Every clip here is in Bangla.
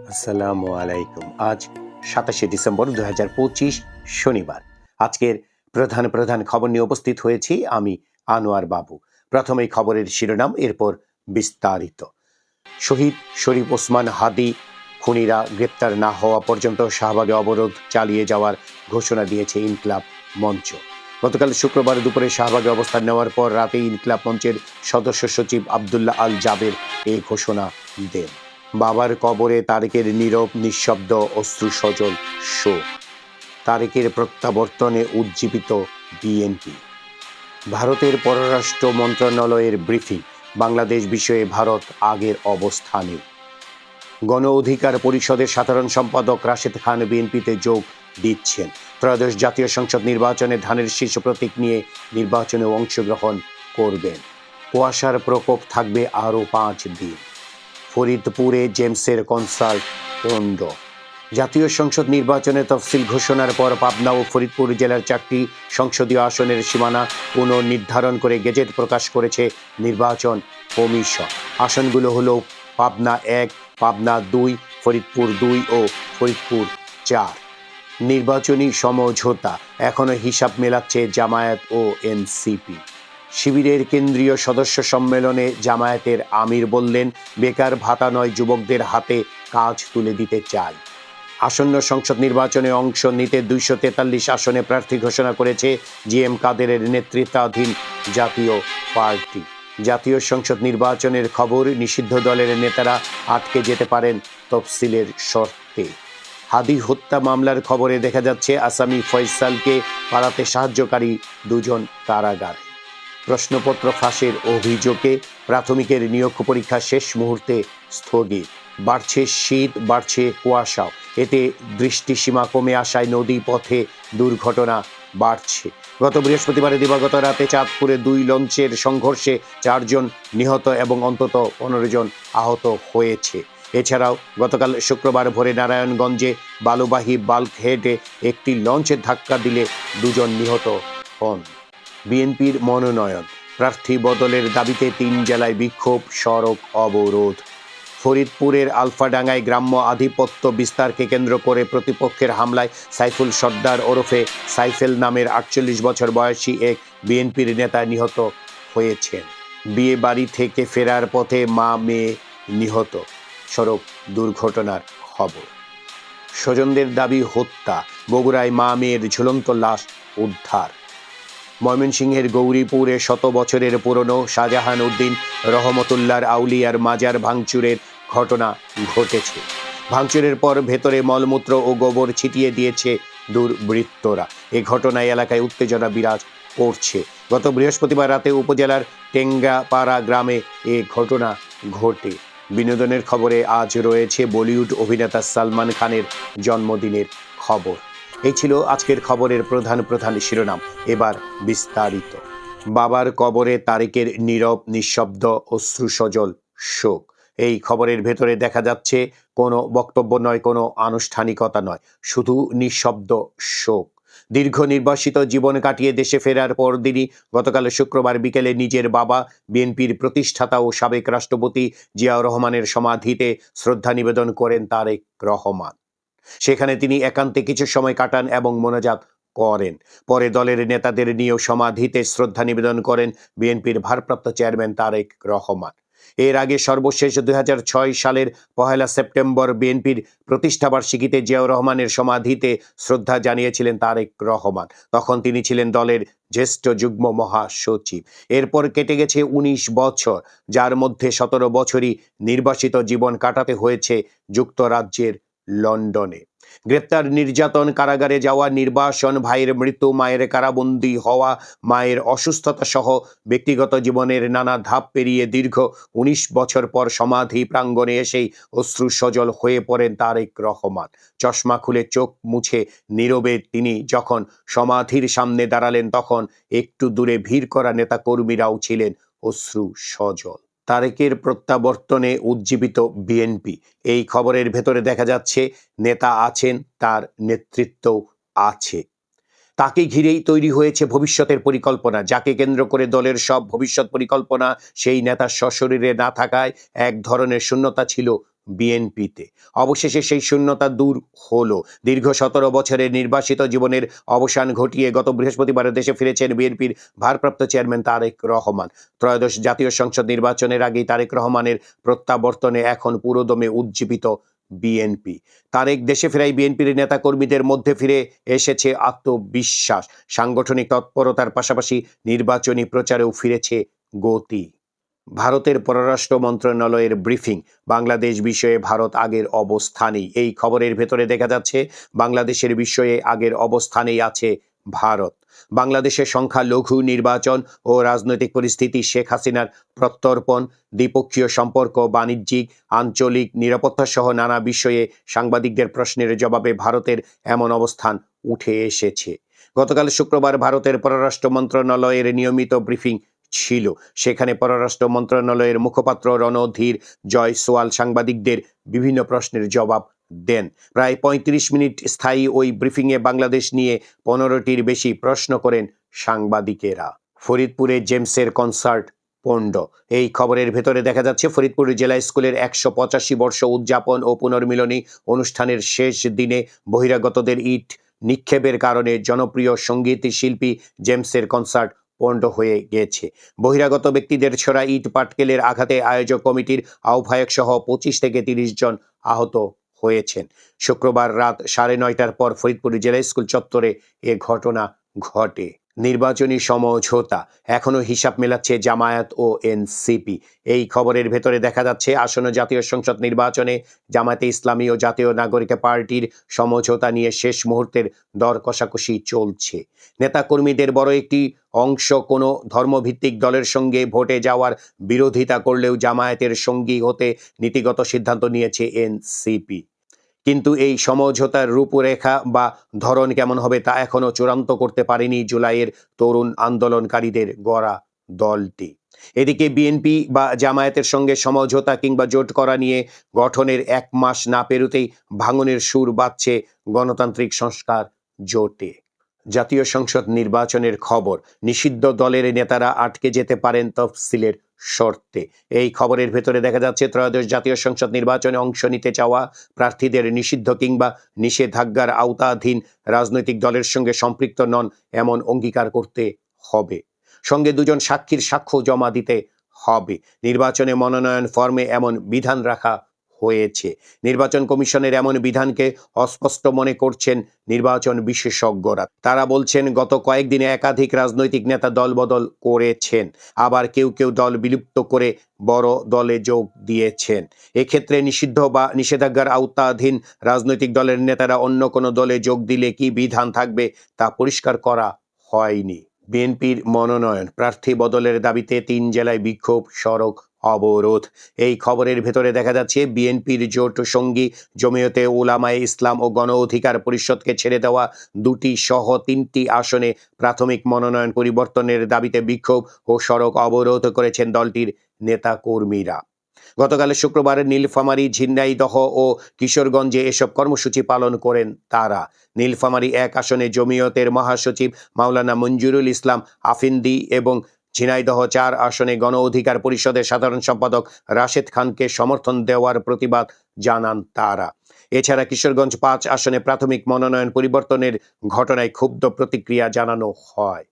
আসসালামু আলাইকুম। আজ সাতাশে ডিসেম্বর দুই হাজার পঁচিশ শনিবার। আজকের প্রধান প্রধান খবর নিয়ে উপস্থিত হয়েছি আমি আনোয়ার বাবু। প্রথমেই খবরের শিরোনাম, এরপর বিস্তারিত। শহীদ শরীফ ওসমান হাদি, খুনিরা গ্রেপ্তার না হওয়া পর্যন্ত শাহবাগে অবরোধ চালিয়ে যাওয়ার ঘোষণা দিয়েছে ইনকলাব মঞ্চ। গতকাল শুক্রবার দুপুরে শাহবাগে অবস্থান নেওয়ার পর রাতে ইনকলাব মঞ্চের সদস্য সচিব আবদুল্লাহ আল জাবের এই ঘোষণা দেন। বাবার কবরে তারেকের নীরব, নিঃশব্দ অশ্রু সজল শোক। তারেকের প্রত্যাবর্তনে উজ্জীবিত বিএনপি। ভারতের পররাষ্ট্র মন্ত্রণালয়ের ব্রিফিং, বাংলাদেশ বিষয়ে ভারত আগের অবস্থানে। গণ অধিকার পরিষদের সাধারণ সম্পাদক রাশেদ খান বিএনপিতে যোগ দিচ্ছেন। ত্রয়োদশ জাতীয় সংসদ নির্বাচনে ধানের শীর্ষ প্রতীক নিয়ে নির্বাচনে অংশগ্রহণ করবেন। কুয়াশার প্রকোপ থাকবে আরও পাঁচ দিন। ফরিদপুরে জেমসের কনসার্ট পণ্ড জাতীয় সংসদ নির্বাচনের তফসিল ঘোষণার পর পাবনা ও ফরিদপুর জেলার চারটি সংসদীয় আসনের সীমানা পুনর্নির্ধারণ করে গেজেট প্রকাশ করেছে নির্বাচন কমিশন। আসনগুলো হলো পাবনা এক, পাবনা দুই, ফরিদপুর দুই ও ফরিদপুর চার। নির্বাচনী সমঝোতা। এখনও হিসাব মেলাচ্ছে জামায়াত ও এনসিপি। শিবিরের কেন্দ্রীয় সদস্য সম্মেলনে জামায়াতের আমির বললেন, বেকার ভাতা নয়, যুবকদের হাতে কাজ তুলে দিতে চাই। আসন্ন সংসদ নির্বাচনে অংশ নিতে দুইশো তেতাল্লিশ আসনে প্রার্থী ঘোষণা করেছে জি এম কাদেরের নেতৃত্বাধীন জাতীয় পার্টি। জাতীয় সংসদ নির্বাচনের খবর নিষিদ্ধ দলের নেতারা আটকে যেতে পারেন তফসিলের শর্তে। হাদি হত্যা মামলার খবরে দেখা যাচ্ছে, আসামি ফয়সালকে পালাতে সাহায্যকারী দুজন কারাগার। প্রশ্নপত্র ফাঁসের অভিযোগে প্রাথমিকের নিয়োগ পরীক্ষা শেষ মুহূর্তে স্থগিত। বাড়ছে শীত, বাড়ছে কুয়াশাও এতে দৃষ্টিসীমা কমে আসায় নদী পথে দুর্ঘটনা বাড়ছে। গত বৃহস্পতিবারে দিবাগত রাতে চাঁদপুরে দুই লঞ্চের সংঘর্ষে চারজন নিহত এবং অন্তত পনেরো জন আহত হয়েছে। এছাড়াও গতকাল শুক্রবার ভোরে নারায়ণগঞ্জে বালুবাহী বাল্ক হেডে একটি লঞ্চের ধাক্কা দিলে দুজন নিহত হন। বিএনপির মনোনয়ন। প্রার্থী বদলের দাবিতে তিন জেলায় বিক্ষোভ, সড়ক অবরোধ। ফরিদপুরের আলফাডাঙ্গায় গ্রাম্য আধিপত্য বিস্তারকে কেন্দ্র করে প্রতিপক্ষের হামলায় সাইফুল সর্দার ওরফে সাইফেল নামের আটচল্লিশ বছর বয়সী এক বিএনপির নেতা নিহত হয়েছেন। বিয়ে বাড়ি থেকে ফেরার পথে মা, মেয়ে নিহত। সড়ক দুর্ঘটনার খবর। স্বজনদের দাবি হত্যা। বগুড়ায় মা, মেয়ের ঝুলন্ত লাশ উদ্ধার। ময়মনসিংহের গৌরীপুরে শত বছরের পুরনো শাহজাহান উদ্দিন রহমতুল্লার আউলিয়ার মাজার ভাঙচুরের ঘটনা ঘটেছে। ভাঙচুরের পর ভেতরে মলমূত্র ও গোবর ছিটিয়ে দিয়েছে দুর্বৃত্তরা। এ ঘটনায় এলাকায় উত্তেজনা বিরাজ করছে। গত বৃহস্পতিবার রাতে উপজেলার টেঙ্গাপাড়া গ্রামে এ ঘটনা ঘটে। বিনোদনের খবরে আজ রয়েছে বলিউড অভিনেতা সালমান খানের জন্মদিনের খবর। এই ছিল আজকের খবরের প্রধান প্রধান শিরোনাম। এবার বিস্তারিত। বাবার কবরে তারেকের নীরব, নিঃশব্দ অশ্রু সজল শোক। এই খবরের ভেতরে দেখা যাচ্ছে, কোনো বক্তব্য নয়, কোনো আনুষ্ঠানিকতা নয়, শুধু নিঃশব্দ শোক। দীর্ঘ নির্বাসিত জীবন কাটিয়ে দেশে ফেরার পরদিনই গতকাল শুক্রবার বিকেলে নিজের বাবা, বিএনপির প্রতিষ্ঠাতা ও সাবেক রাষ্ট্রপতি জিয়াউর রহমানের সমাধিতে শ্রদ্ধা নিবেদন করেন তারেক রহমান। সেখানে তিনি একান্তে কিছু সময় কাটান এবং মোনাজাত করেন। পরে দলের নেতাদের নিয়েও সমাধিতে শ্রদ্ধা নিবেদন করেন বিএনপির ভারপ্রাপ্ত চেয়ারম্যান তারেক রহমান। এর আগে সর্বশেষ দুই সালের পহেলা সেপ্টেম্বর বিএনপির প্রতিষ্ঠাবার্ষিকীতে জিয়াউর রহমানের সমাধিতে শ্রদ্ধা জানিয়েছিলেন তারেক রহমান। তখন তিনি ছিলেন দলের জ্যেষ্ঠ যুগ্ম মহাসচিব। এরপর কেটে গেছে ১৯ বছর, যার মধ্যে সতেরো বছরই নির্বাসিত জীবন কাটাতে হয়েছে যুক্তরাজ্যের লন্ডনে। গ্রেপ্তার নির্যাতন কারাগারে যাওয়া নির্বাসন ভাইয়ের মৃত্যু, মায়ের কারাবন্দী হওয়া, মায়ের অসুস্থতা সহ ব্যক্তিগত জীবনের নানা ধাপ পেরিয়ে দীর্ঘ ১৯ বছর পর সমাধি প্রাঙ্গণে এসেই অশ্রু সজল হয়ে পড়েন তারেক রহমান। চশমা খুলে চোখ মুছে নীরবে তিনি যখন সমাধির সামনে দাঁড়ালেন, তখন একটু দূরে ভিড় করা নেতাকর্মীরাও ছিলেন অশ্রু সজল তারেকের প্রত্যাবর্তনে উজ্জীবিত বিএনপি। এই খবরের ভেতরে দেখা যাচ্ছে, নেতা আছেন, তার নেতৃত্ব আছে। তাকে ঘিরেই তৈরি হয়েছে ভবিষ্যতের পরিকল্পনা। যাকে কেন্দ্র করে দলের সব ভবিষ্যৎ পরিকল্পনা, সেই নেতার সশরীরে না থাকায় এক ধরনের শূন্যতা ছিল বিএনপিতে। অবশেষে সেই শূন্যতা দূর হলো। দীর্ঘ সতেরো বছরের নির্বাসিত জীবনের অবসান ঘটিয়ে গত বৃহস্পতিবার দেশে ফিরেছেন বিএনপির ভারপ্রাপ্ত চেয়ারম্যান তারেক রহমান। ত্রয়োদশ জাতীয় সংসদ নির্বাচনের আগেই তারেক রহমানের প্রত্যাবর্তনে এখন পুরোদমে উজ্জীবিত বিএনপি। তারেক দেশে ফেরাই বিএনপির নেতাকর্মীদের মধ্যে ফিরে এসেছে আত্মবিশ্বাস। সাংগঠনিক তৎপরতার পাশাপাশি নির্বাচনী প্রচারেও ফিরেছে গতি। ভারতের পররাষ্ট্র মন্ত্রণালয়ের ব্রিফিং। বাংলাদেশ বিষয়ে ভারত আগের অবস্থানেই। এই খবরের ভেতরে দেখা যাচ্ছে, বাংলাদেশের বিষয়ে আগের অবস্থানেই আছে ভারত। বাংলাদেশের সংখ্যা, লঘু নির্বাচন ও রাজনৈতিক পরিস্থিতি, শেখ হাসিনার প্রত্যর্পণ, দ্বিপক্ষীয় সম্পর্ক, বাণিজ্যিক, আঞ্চলিক নিরাপত্তা সহ নানা বিষয়ে সাংবাদিকদের প্রশ্নের জবাবে ভারতের এমন অবস্থান উঠে এসেছে। গতকাল শুক্রবার ভারতের পররাষ্ট্র মন্ত্রণালয়ের নিয়মিত ব্রিফিং ছিল। সেখানে পররাষ্ট্র মন্ত্রণালয়ের মুখপাত্র রণধীর জয় সোয়াল সাংবাদিকদের বিভিন্ন প্রশ্নের জবাব দেন। প্রায় ৩৫ মিনিট স্থায়ী ওই ব্রিফিংয়ে বাংলাদেশ নিয়ে পনেরোটির বেশি প্রশ্ন করেন সাংবাদিকেরা। ফরিদপুরে জেমসের কনসার্ট পণ্ড। এই খবরের ভেতরে দেখা যাচ্ছে, ফরিদপুর জেলা স্কুলের একশো পঁচাশি বর্ষ উদযাপন ও পুনর্মিলনী অনুষ্ঠানের শেষ দিনে বহিরাগতদের ইট নিক্ষেপের কারণে জনপ্রিয় সংগীত শিল্পী জেমসের কনসার্ট পণ্ড হয়ে গিয়েছে বহিরাগত ব্যক্তিদের ছোড়া ইট পাটকেলের আঘাতে আয়োজক কমিটির আহ্বায়ক সহ পঁচিশ থেকে তিরিশ জন আহত হয়েছেন। শুক্রবার রাত সাড়ে নয়টার পর ফরিদপুর জেলা স্কুল চত্বরে এ ঘটনা ঘটে। নির্বাচনী সমঝোতা। এখনও হিসাব মেলাচ্ছে জামায়াত ও এনসিপি। এই খবরের ভেতরে দেখা যাচ্ছে, আসন্ন জাতীয় সংসদ নির্বাচনে জামায়াতে ইসলামী ও জাতীয় নাগরিক পার্টির সমঝোতা নিয়ে শেষ মুহূর্তের দর কষাকষি চলছে। নেতাকর্মীদের বড় একটি অংশ কোনো ধর্মভিত্তিক দলের সঙ্গে ভোটে যাওয়ার বিরোধিতা করলেও জামায়াতের সঙ্গী হতে নীতিগত সিদ্ধান্ত নিয়েছে এনসিপি। কিন্তু এই সমঝোতার রূপরেখা বা ধরন কেমন হবে তা এখনও চূড়ান্ত করতে পারেনি জুলাইয়ের তরুণ আন্দোলনকারীদের গড়া দলটি। এদিকে বিএনপি বা জামায়াতের সঙ্গে সমঝোতা কিংবা জোট করা নিয়ে গঠনের এক মাস না পেরুতেই ভাঙনের সুর বাজছে গণতান্ত্রিক সংস্কার জোটে। জাতীয় সংসদ নির্বাচনের খবর, নিষিদ্ধ দলের নেতারা আটকে যেতে পারেন তফসিলের শর্তে। এই খবরের ভেতরে দেখা যাচ্ছে, ত্রয়োদশ জাতীয় সংসদ নির্বাচনে অংশ নিতে চাওয়া প্রার্থীদের নিষিদ্ধ কিংবা নিষেধাজ্ঞার আওতাধীন রাজনৈতিক দলের সঙ্গে সম্পৃক্ত নন এমন অঙ্গীকার করতে হবে। সঙ্গে দুজন সাক্ষীর সাক্ষ্য জমা দিতে হবে। নির্বাচনে মনোনয়ন ফর্মে এমন বিধান রাখা হয়েছে। নির্বাচন কমিশনের এমন বিধানকে অস্পষ্ট মনে করছেন নির্বাচন বিশেষজ্ঞরা। তারা বলছেন, গত কয়েকদিনে একাধিক রাজনৈতিক নেতা দলবদল করেছেন। আবার কেউ কেউ দল বিলুপ্ত করে বড় দলে যোগ দিয়েছেন। এক্ষেত্রে নিষিদ্ধ বা নিষেধাজ্ঞার আওতাধীন রাজনৈতিক দলের নেতারা অন্য কোনো দলে যোগ দিলে কি বিধান থাকবে তা পরিষ্কার করা হয়নি। বিএনপির মনোনয়ন প্রার্থী বদলের দাবিতে তিন জেলায় বিক্ষোভ, সড়ক অবরোধ। এই খবরের ভেতরে দেখা যাচ্ছে, বিএনপির জোট সঙ্গী জমিয়তে ওলামায়ে ইসলাম ও গণ অধিকার পরিষদকে ছেড়ে দেওয়া দুটি সহ তিনটি আসনে প্রাথমিক মনোনয়ন পরিবর্তনের দাবিতে বিক্ষোভ ও সড়ক অবরোধ করেছেন দলটির নেতা কর্মীরা গতকাল শুক্রবার নীলফামারী ঝিনাইদহ ও কিশোরগঞ্জে এসব কর্মসূচি পালন করেন তারা। নীলফামারী এক আসনে জমিয়তের মহাসচিব মাওলানা মঞ্জুরুল ইসলাম আফিন্দি এবং ঝিনাইদহ চার আসনে গণ অধিকার পরিষদের সাধারণ সম্পাদক রাশেদ খানকে সমর্থন দেওয়ার প্রতিবাদ জানান তারা। এছাড়া কিশোরগঞ্জ পাঁচ আসনে প্রাথমিক মনোনয়ন পরিবর্তনের ঘটনায় ক্ষুব্ধ প্রতিক্রিয়া জানানো হয়।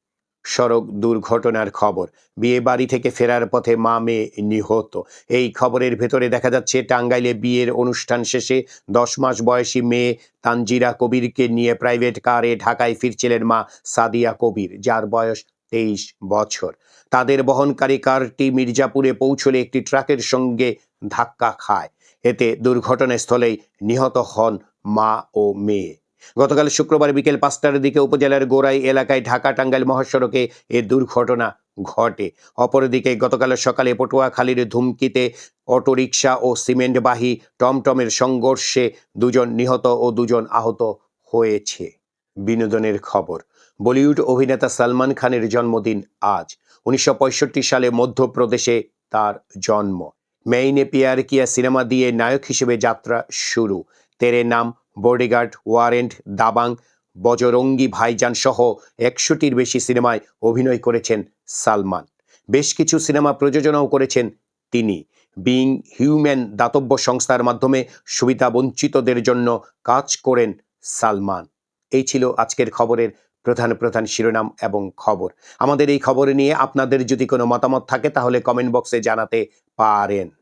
সড়ক দুর্ঘটনার খবর, বিয়ে বাড়ি থেকে ফেরার পথে মা মেয়ে নিহত। এই খবরের ভেতরে দেখা যাচ্ছে, টাঙ্গাইলে বিয়ের অনুষ্ঠান শেষে দশ মাস বয়সী মেয়ে তানজিরা কবিরকে নিয়ে প্রাইভেট কারে ঢাকায় ফিরছিলেন মা সাদিয়া কবির, যার বয়স তেইশ বছর। তাদের বহনকারী কারটি মির্জাপুরে পৌঁছলে একটি ট্রাকের সঙ্গে ধাক্কা খায়। এতে দুর্ঘটনাস্থলেই নিহত হন মা ও মেয়ে। গতকাল শুক্রবার বিকেল পাঁচটার দিকে উপজেলার গোড়াই এলাকায় ঢাকা টাঙ্গাইল মহাসড়কে এ দুর্ঘটনা ঘটে। অপরদিকে গতকাল সকালে পটুয়াখালীর ধুমকিতে অটোরিকশা ও সিমেন্টবাহী টমটমের সংঘর্ষে দুজন নিহত ও দুজন আহত হয়েছে। বিনোদনের খবর বলিউড অভিনেতা সালমান খানের জন্মদিন আজ। উনিশশো পঁয়ষট্টি সালে মধ্যপ্রদেশে তার জন্ম। মেইনে পিয়ার কিয়া সিনেমা দিয়ে নায়ক হিসেবে যাত্রা শুরু। তেরে নাম বডিগার্ড ওয়ারেন্ট দাবাং, বজরঙ্গি ভাইজান সহ একশোটির বেশি সিনেমায় অভিনয় করেছেন সালমান। বেশ কিছু সিনেমা প্রযোজনাও করেছেন তিনি। বিং হিউম্যান দাতব্য সংস্থার মাধ্যমে সুবিধা বঞ্চিতদের জন্য কাজ করেন সালমান। এই ছিল আজকের খবরের প্রধান প্রধান শিরোনাম এবং খবর। আমাদের এই খবর নিয়ে আপনাদের যদি কোনো মতামত থাকে তাহলে কমেন্ট বক্সে জানাতে পারেন।